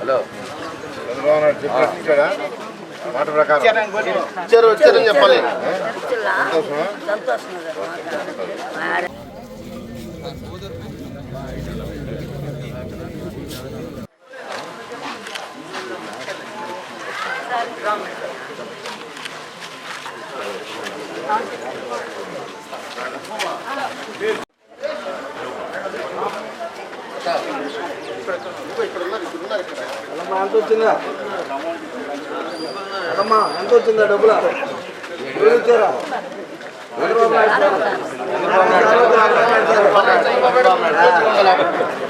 Hello. Chandrababu Naidu ఇచ్చాడా మాట ప్రకారం. ఇచ్చారు వచ్చారని చెప్పాలి. సంతోషమా అమ్మా ఎంత వచ్చిందా అమ్మా ఎంత వచ్చిందా డబ్బులు ఇచ్చారా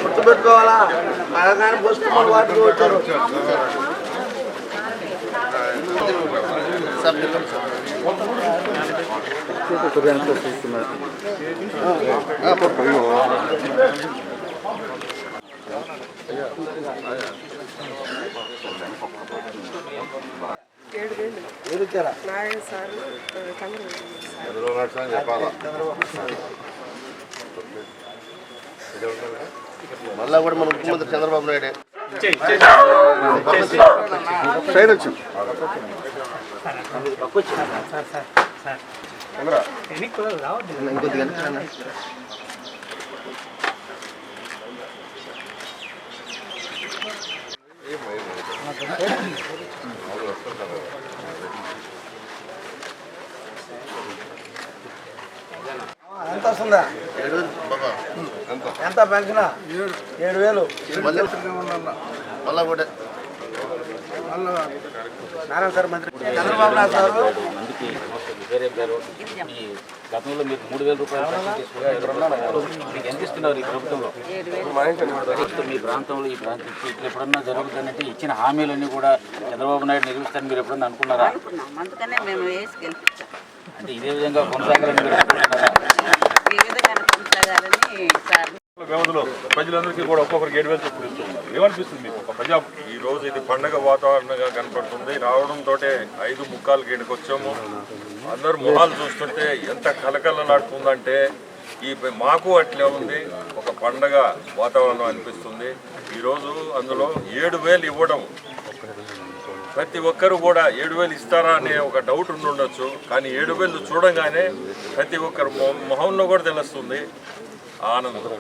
గుర్తుపెట్టుకోవాలా వాటికి వచ్చారు నారాయణ సార్ చంద్రబాబు చెప్పాలా మళ్ళా కూడా మన ముఖ్యమంత్రి చంద్రబాబు నాయుడే. సైడ్ వచ్చి ఇంకొద్దిగా ఎంత వస్తుందా. ఎంత? ఎంత పెన్షన్ ఏడు. వేలు. నారాయణ సార్ మంత్రి. చంద్రబాబు నాయుడు సార్. మందికి వేరే పేరు ఈ గతంలో మీరు మూడు వేల రూపాయలు. మీకు ఎంత ఇస్తున్నారు ఈ ప్రభుత్వంలో? ఇప్పుడు మీ ప్రాంతంలో ఈ ప్రాంతం ఇట్లా ఎప్పుడన్నా జరుగుతుందంటే ఇచ్చిన హామీలన్నీ కూడా చంద్రబాబు నాయుడు నిర్వహిస్తారని మీరు ఎప్పుడన్నా అనుకున్నారా? అనుకున్నాం. అందుకనే మేము వేసి గెలిపించాం అంటే ఇదే విధంగా కొనసాగాలని మీరు అనుకుంటున్నారా ఈ విధంగా కొనసాగాలని సార్ వ్యవధిలో ప్రజలందరికీ కూడా ఒక్కొక్కరికి ఏడు వేలు చొప్పులు ఇస్తున్నారు ఏమనిపిస్తుంది మీకు ఒక ప్రజా ఈ రోజు ఇది పండగ వాతావరణంగా కనపడుతుంది. రావడంతో ఐదు ముక్కాలకి ఇక్కడికి వచ్చాము. అందరు మొహాలు చూస్తుంటే ఎంత కలకలలాడుతుందంటే ఈ మాకు అట్లే ఉంది. ఒక పండగ వాతావరణం అనిపిస్తుంది. ఈరోజు అందులో ఏడు వేలు ఇవ్వడం. ప్రతి ఒక్కరు కూడా ఏడు వేలు ఇస్తారా అనే ఒక డౌట్ ఉండుండొచ్చు. కానీ ఏడు వేలు చూడంగానే ప్రతి ఒక్కరు మొహంలో కూడా తెలుస్తుంది. 아는 거.